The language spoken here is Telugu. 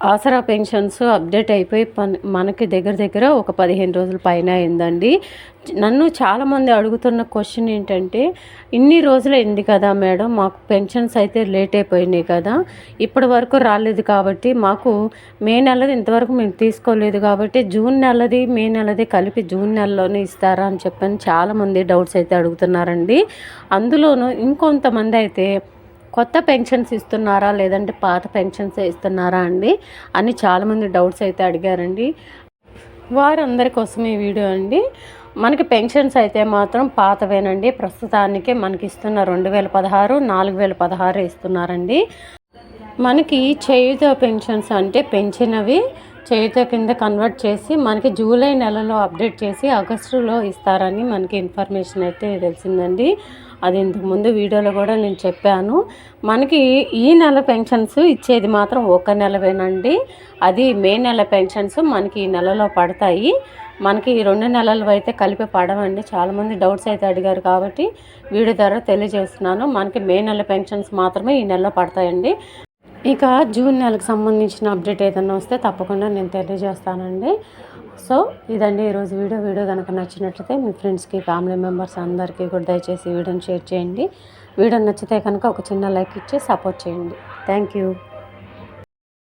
ఆసరా పెన్షన్స్ అప్డేట్ అయిపోయి పన్ మనకి దగ్గర దగ్గర ఒక పదిహేను రోజుల పైన అయిందండి. నన్ను చాలామంది అడుగుతున్న క్వశ్చన్ ఏంటంటే ఇన్ని రోజులు అయింది కదా మేడం మాకు పెన్షన్స్ అయితే లేట్ అయిపోయినాయి కదా ఇప్పటి వరకు రాలేదు కాబట్టి మాకు మే నెలది ఇంతవరకు మేము తీసుకోలేదు కాబట్టి జూన్ నెలది మే నెలది కలిపి జూన్ నెలలోనే ఇస్తారా అని చెప్పని చాలామంది డౌట్స్ అయితే అడుగుతున్నారండి. అందులోనూ ఇంకొంతమంది అయితే కొత్త పెన్షన్స్ ఇస్తున్నారా? లేదంటే పాత పెన్షన్స్ ఇస్తున్నారా అండి? అని చాలామంది డౌట్స్ అయితే అడిగారండి. వారందరి కోసం ఈ వీడియో అండి. మనకి పెన్షన్స్ అయితే మాత్రం పాతవేనండి. ప్రస్తుతానికి మనకి ఇస్తున్న రెండు వేల పదహారు నాలుగు వేల పదహారు ఇస్తున్నారండి. మనకి చేయుత పెన్షన్స్ అంటే పెంచినవి చేయుత కింద కన్వర్ట్ చేసి మనకి జూలై నెలలో అప్డేట్ చేసి ఆగస్టులో ఇస్తారని మనకి ఇన్ఫర్మేషన్ అయితే తెలిసిందండి. అది ఇంతకుముందు వీడియోలో కూడా నేను చెప్పాను. మనకి ఈ నెల పెన్షన్స్ ఇచ్చేది మాత్రం ఒక నెలవేనండి. అది మే నెల పెన్షన్స్ మనకి ఈ నెలలో పడతాయి. మనకి ఈ రెండు నెలలు అయితే కలిపి పడవండి. చాలామంది డౌట్స్ అయితే అడిగారు కాబట్టి వీడియో ద్వారా తెలియజేస్తున్నాను. మనకి మే నెల పెన్షన్స్ మాత్రమే ఈ నెలలో పడతాయండి. ఇక జూన్ నెలకు సంబంధించిన అప్డేట్ ఏదైనా వస్తే తప్పకుండా నేను తెలియజేస్తానండి. సో ఇదండి ఈరోజు వీడియో. వీడియో కనుక నచ్చినట్లయితే మీ ఫ్రెండ్స్కి ఫ్యామిలీ మెంబర్స్ అందరికీ కూడా దయచేసి వీడియోని షేర్ చేయండి. వీడియో నచ్చితే కనుక ఒక చిన్న లైక్ ఇచ్చి సపోర్ట్ చేయండి. Thank you.